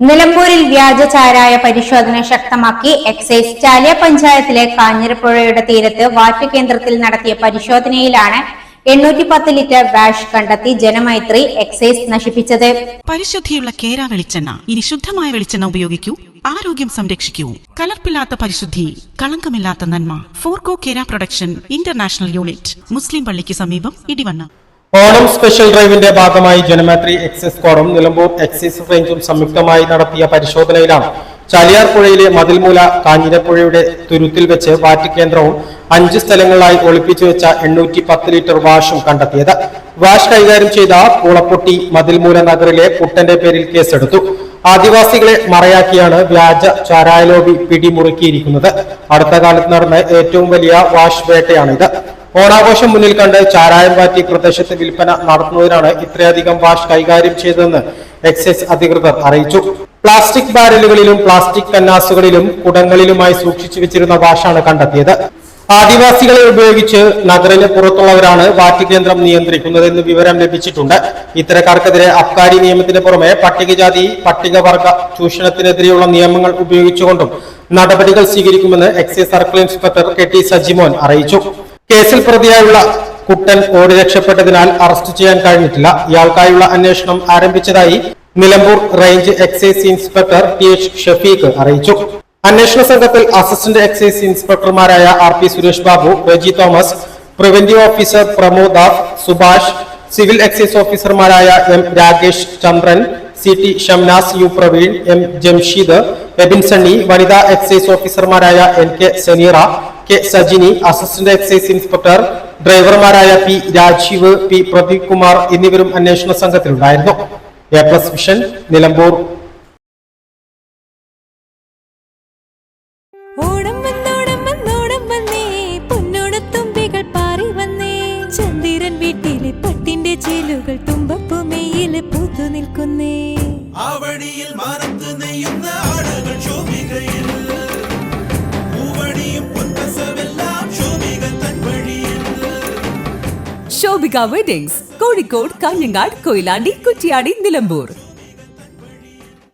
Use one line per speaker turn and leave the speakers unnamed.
നിലമ്പൂരിൽ വ്യാജ ചാരായ പരിശോധന ശക്തമാക്കി എക്സൈസ് ചാലിയ പഞ്ചായത്തിലെ കാഞ്ഞിരപ്പുഴയുടെ തീരത്ത് വാറ്റ് കേന്ദ്രത്തിൽ നടത്തിയ പരിശോധനയിലാണ് എണ്ണൂറ്റി പത്ത് ലിറ്റർ വാഷ് കണ്ടെത്തി ജനമൈത്രി എക്സൈസ് നശിപ്പിച്ചത്.
പരിശുദ്ധിയുള്ള കേര വെളിച്ചെണ്ണ ഇനി ശുദ്ധമായ വെളിച്ചെണ്ണ ഉപയോഗിക്കൂ ആരോഗ്യം സംരക്ഷിക്കൂ. കലർപ്പില്ലാത്ത പരിശുദ്ധി കളങ്കമില്ലാത്ത നന്മ. Forco Kera production international unit മുസ്ലിം പള്ളിക്ക് സമീപം ഇടിവണ്ണ.
ഓണം സ്പെഷ്യൽ ഡ്രൈവിന്റെ ഭാഗമായി ജനമേത്രി എക്സൈസ് സ്ക്വാഡും നിലമ്പൂർ എക്സൈസ് റേഞ്ചും സംയുക്തമായി നടത്തിയ പരിശോധനയിലാണ്. ചാലിയാർ പുഴയിലെ മതിൽമൂല കാഞ്ഞിരപ്പുഴയുടെ തുരുത്തിൽ വെച്ച് വാറ്റ് കേന്ദ്രവും അഞ്ച് സ്ഥലങ്ങളിലായി ഒളിപ്പിച്ചു വെച്ച എണ്ണൂറ്റി പത്ത് ലിറ്റർ വാഷും കണ്ടെത്തിയത്. വാഷ് കൈകാര്യം ചെയ്ത പൂളപ്പൊട്ടി മതിൽമൂല നഗറിലെ കുട്ടന്റെ പേരിൽ കേസെടുത്തു. ആദിവാസികളെ മറയാക്കിയാണ് വ്യാജ ചാരായലോബി പിടിമുറുക്കിയിരിക്കുന്നത്. അടുത്ത കാലത്ത് നടന്ന ഏറ്റവും വലിയ വാഷ് വേട്ടയാണിത്. ഓണാഘോഷം മുന്നിൽ കണ്ട് ചാരായം പാറ്റി പ്രദേശത്ത് വിൽപ്പന നടത്തുന്നതിനാണ് ഇത്രയധികം വാഷ് കൈകാര്യം ചെയ്തതെന്ന് എക്സൈസ് അധികൃതർ അറിയിച്ചു. പ്ലാസ്റ്റിക് ബാരലുകളിലും പ്ലാസ്റ്റിക് കന്നാസുകളിലും കുടങ്ങളിലുമായി സൂക്ഷിച്ചു വെച്ചിരുന്ന വാഷാണ് കണ്ടെത്തിയത്. ആദിവാസികളെ ഉപയോഗിച്ച് നഗറിന് പുറത്തുള്ളവരാണ് വാറ്റ് കേന്ദ്രം നിയന്ത്രിക്കുന്നതെന്ന് വിവരം ലഭിച്ചിട്ടുണ്ട്. ഇത്തരക്കാർക്കെതിരെ അബ്കാരി നിയമത്തിന് പുറമെ പട്ടികജാതി പട്ടികവർഗ ചൂഷണത്തിനെതിരെയുള്ള നിയമങ്ങൾ ഉപയോഗിച്ചുകൊണ്ടും നടപടികൾ സ്വീകരിക്കുമെന്ന് excise circle inspector K T Sajimon അറിയിച്ചു. കേസിൽ പ്രതിയായുള്ള കുട്ടൻ ഓടി രക്ഷപ്പെട്ടതിനാൽ അറസ്റ്റ് ചെയ്യാൻ കഴിഞ്ഞിട്ടില്ല. ഇയാൾക്കായുള്ള അന്വേഷണം ആരംഭിച്ചതായി Nilambur range excise inspector T H Shafeeq അറിയിച്ചു. അന്വേഷണ സംഘത്തിൽ assistant excise ഇൻസ്പെക്ടർമാരായ R P Suresh Babu Reji Thomas preventive officer Pramod Subhash civil excise ഓഫീസർമാരായ M Rakesh Chandran C T Shamnas U Praveen M Jamsheed Ebin Sunny വനിതാ excise ഓഫീസർമാരായ N K Saneera K Sajini assistant excise inspector ഡ്രൈവർമാരായ P Rajeev P Pradeep Kumar എന്നിവരും അന്വേഷണ സംഘത്തിലുണ്ടായിരുന്നു. A plus mission Nilambur.
Shobhika weddings Kozhikode Kanhangad Koyilandy Kuttiady Nilambur.